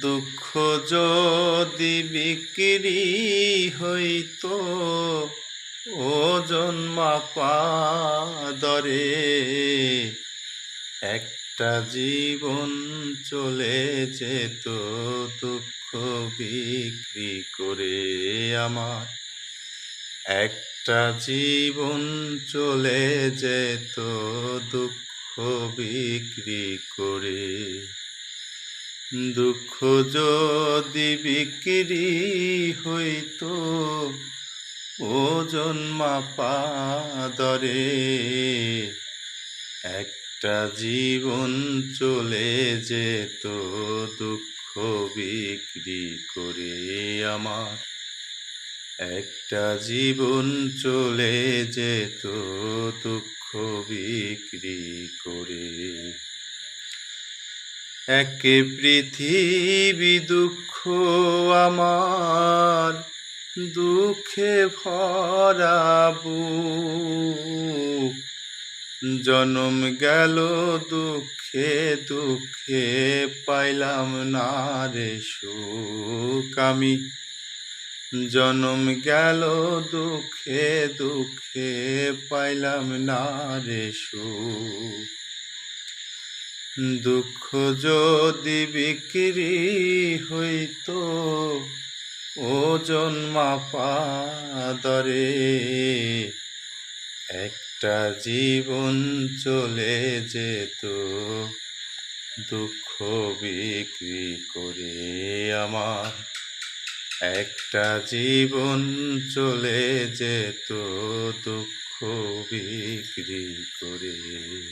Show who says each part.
Speaker 1: দুঃখ যদি বিক্রি হইতো ওজন মাপা দরে একটা জীবন চলে যেত, দুঃখ বিক্রি করে আমার। একটা জীবন চলে যেত, দুঃখ বিক্রি করে দুঃখ যদি বিক্রি হইতো, ওজন মাপা দরে একটা জীবন চলে যেত, দুঃখ বিক্রি করে আমার। একটা জীবন চলে যেত, দুঃখ বিক্রি করে এক পৃথিবী দুঃখ আমার, দুঃখে ভরা বুক। জনম গেল দুঃখে দুঃখে পাইলাম না রে সুখ আমি। জনম গেল দুঃখে দুঃখে পাইলাম না রে সুখ। দুঃখ যদি বিক্রি হইতো, ওজন মাপা দরে একটা জীবন চলে যেত। দুঃখ বিক্রি করে আমার একটা জীবন চলে যেত। দুঃখ বিক্রি করে